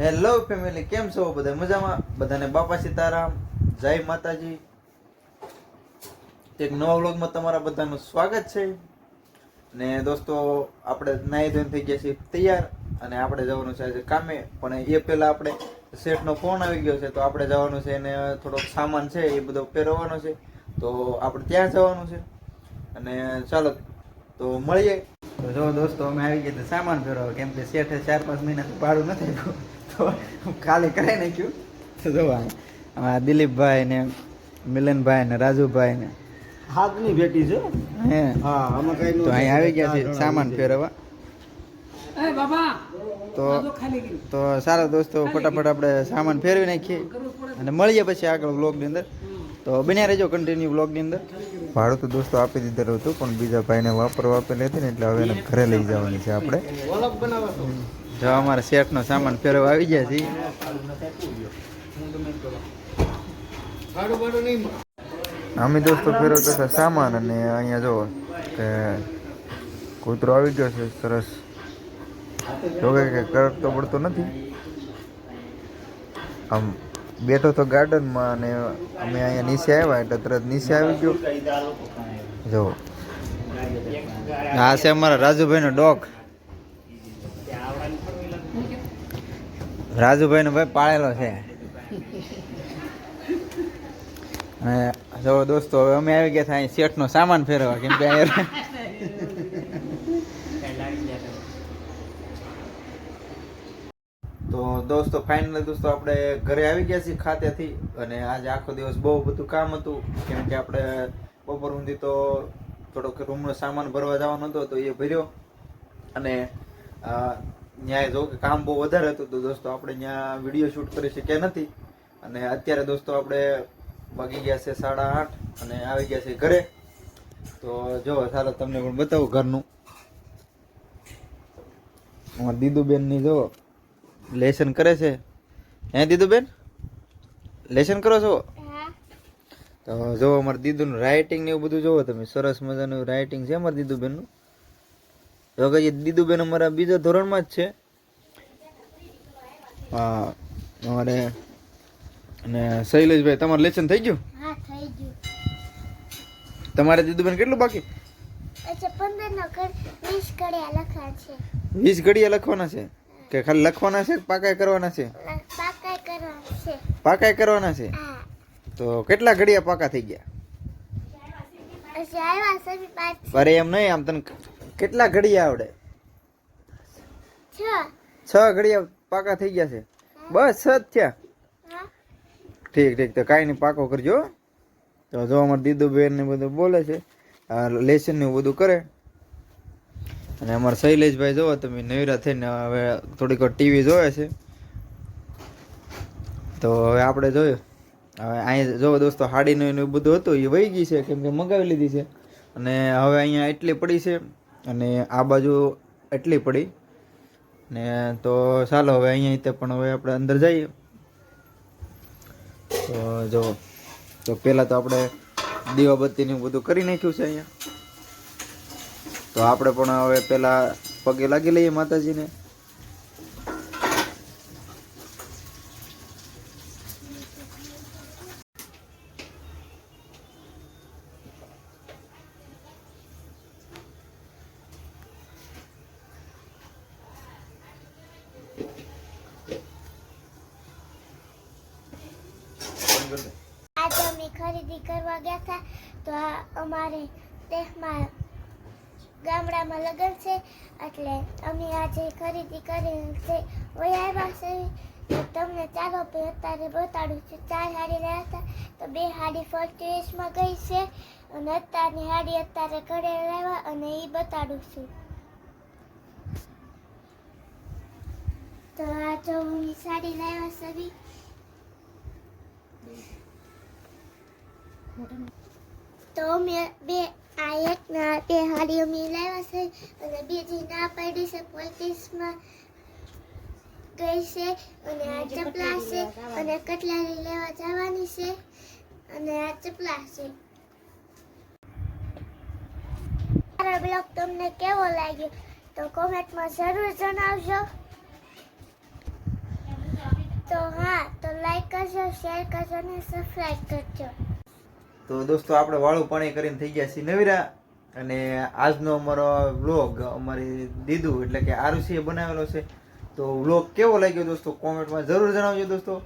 Hello family કેમ છો બધા? મજામાં? બધાને બાપા સીતારામ, જય માતાજી. એક નવા વ્લોગમાં તમારા બધાનું સ્વાગત છે. ને દોસ્તો, આપણે નાહી ધોઈને થઈ ગયા છીએ તૈયાર, અને આપણે જવાનું છે આજે કામે. પણ એ પહેલા આપણે શેઠનો ફોન આવી ગયો છે, તો આપણે જવાનું છે એને થોડોક સામાન છે, એ બધો પહેરવાનો છે. તો આપણે ત્યાં જવાનું છે. અને ચાલો, તો મળીએ. તો જો દોસ્તો અમે આવી ગયા તો સામાન ફેરવવા કેમ કે શેઠે ચાર પાંચ મહિનાથી ભાડું નથી તો ખાલી કરાવી નાખ્યું. તો જો આ દિલીપભાઈ ને મિલનભાઈ ને રાજુભાઈ ને. હાથની ભેટી છે? હે. હા અમે કઈ તો અહીં આવી ગયા છે સામાન ફેરવવા એ બાબા તો તો સારા દોસ્તો ફટાફટ આપણે સામાન ફેરવી નાખીએ. અને મળીએ પછી આગળ વ્લોગની અંદર. તો બન્યા રહેજો કન્ટિન્યુ વ્લોગની અંદર. ભાડું તો દોસ્તો આપી દીધેલું હતું, પણ બીજા ભાઈને વાપરવા આપેલી હતી ને એટલે હવે એને ઘરે લઈ જવાની છે આપણે. જો અમારા શેઠનો સામાન ફેરવા આવી ગયા નહીં અમે દોસ્તો ફેરવતા હતા સામાન અને અહીંયા જો, કે કૂતરો આવી ગયો છે, સરસ. જોકે કે કરતો પડતો નથી. આમ બેઠો તો ગાર્ડનમાં અને અમે અહીંયા નીચે આવ્યા એટલે તરત નીચે આવી ગયો. જો. આ છે અમારા રાજુભાઈનો ડોગ રાજુભાઈનો ભાઈ પાળેલો છે. અને જો દોસ્તો, હવે અમે આવી ગયા હતા અહીં શેઠનો સામાન ફેરવવા, કેમ કે અહીંયા તો દોસ્તો ફાઇનલ દોસ્તો આપણે ઘરે આવી ગયા છીએ ખાતેથી અને આજે આખો દિવસ બહુ બધું કામ હતું. કેમ કે આપણે બપોર સુધી તો થોડોક રૂમનો સામાન ભરવા જવાનો હતો, તો એ ભર્યો. અને ન્યાય જો કે કામ બહુ વધારે હતું, તો દોસ્તો આપણે ત્યાં વીડિયો શૂટ કરી શક્યા નથી. અને અત્યારે દોસ્તો આપણે વાગી ગયા છે સાડા આઠ અને આવી ગયા છે ઘરે. તો જો ચાલો તમને પણ બતાવું ઘરનું. દીદુબેનની જો લેસન કરે છે? હે દીદુબેન? લેસન કરો છો? તો જો અમારા દીદુનું રાઇટિંગ ને એવું બધું જોવો તમે સરસ મજાનું રાઇટિંગ છે અમારા દીદુબેનનું. જો કે એ દીદુબેન અમારા બીજા ધોરણમાં જ છે. હા અમારે અને શૈલેષભાઈ તમારું લેસન થઈ ગયું? તમારે બેન દીદુબેન કેટલું બાકી? વીસ ઘડિયા લખવાના છે? કે ખાલી લખવાના છે પાકાય કરવાના છે? પાકાઈ કરવા છે. પાકાય કરવાના છે? તો કેટલા ઘડિયા પાકા થઈ ગયા? અરે એમ નહીં આમ તને કેટલા ઘડિયા આવડે? છ. ઘડિયા પાકા થઈ ગયા છે? બસ છ જ થયા. ઠીક ઠીક તો કાંઈ નહીં પાકો કરજો. તો જો અમારે દીદુબેન ને બધું બોલે છે આ લેસન ને બધું કરે. અને અમારા શૈલેષભાઈ જોવો તમે, નવરા થઈને હવે થોડીક ટીવી જોવે છે. તો હવે આપણે જોયું. હવે અહીંયા જોવો દોસ્તો, હાડીનું એનું બધું હતું, એ વહી ગઈ છે, કેમ કે મગાવી લીધી છે. અને હવે અહીંયા એટલી પડી છે, અને આ બાજુ એટલી પડી. ને તો ચાલો હવે અહીંયા રીતે પણ હવે આપણે અંદર જઈએ. તો જો, તો પહેલાં તો આપણે દીવાબત્તીને બધું કરી નાખ્યું છે અહીંયા. તો આપણે પણ હવે પહેલાં પગે લાગી લઈએ માતાજીને. આજે અમે ખરીદી કરવા ગયા હતા, તો અમારે દેશમાં ગામડામાં લગન છે, એટલે અમે આજે ખરીદી કરી છે ઓય આવ્યા છે તમને ચાલો અત્યારે બતાડું છું. ચાર હાડી રહ્યા હતા, તો બે હાડી ફર્સ્ટ વેસમાં ગઈ છે, અને અત્યારની હાડી અત્યારે ઘરે લાવ્યા અને એ બતાડું છું. તો આ જો હું સાડી લાવ્યા સભી તો અમે બે આ એક ના બે હાડી મિલાવ્યા છે અને બીજી ના પડી છે પોલીસમાં ગઈ છે અને આ ચપલા છે અને કટલારી લેવા જવાની છે અને આ ચપલા છે. મારો બ્લોગ તમને કેવો લાગ્યો તો કોમેન્ટમાં જરૂર જણાવજો. તો હા તો લાઈક કરજો શેર કરજો અને સબસ્ક્રાઈબ કરજો. તો દોસ્તો, આપણે વાળું પાણી કરીને થઈ ગયા છીએ નવીરા. અને આજનો અમારો વ્લોગ અમારી દીદુ એટલે કે આરુષીએ બનાવેલો છે. તો વ્લોગ કેવો લાગ્યો દોસ્તો? કોમેન્ટમાં જરૂર જણાવજો દોસ્તો.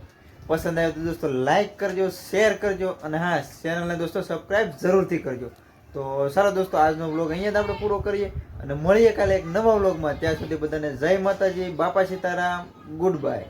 પસંદ આવ્યો તો દોસ્તો લાઈક કરજો શેર કરજો. અને હા ચેનલને દોસ્તો સબસ્ક્રાઈબ જરૂરથી કરજો. તો સારો દોસ્તો, આજનો વ્લોગ અહીંયા જ આપણે પૂરો કરીએ. અને મળીએ કાલે એક નવા વ્લોગમાં ત્યાં સુધી બધાને જય માતાજી, બાપા સીતારામ ગુડ બાય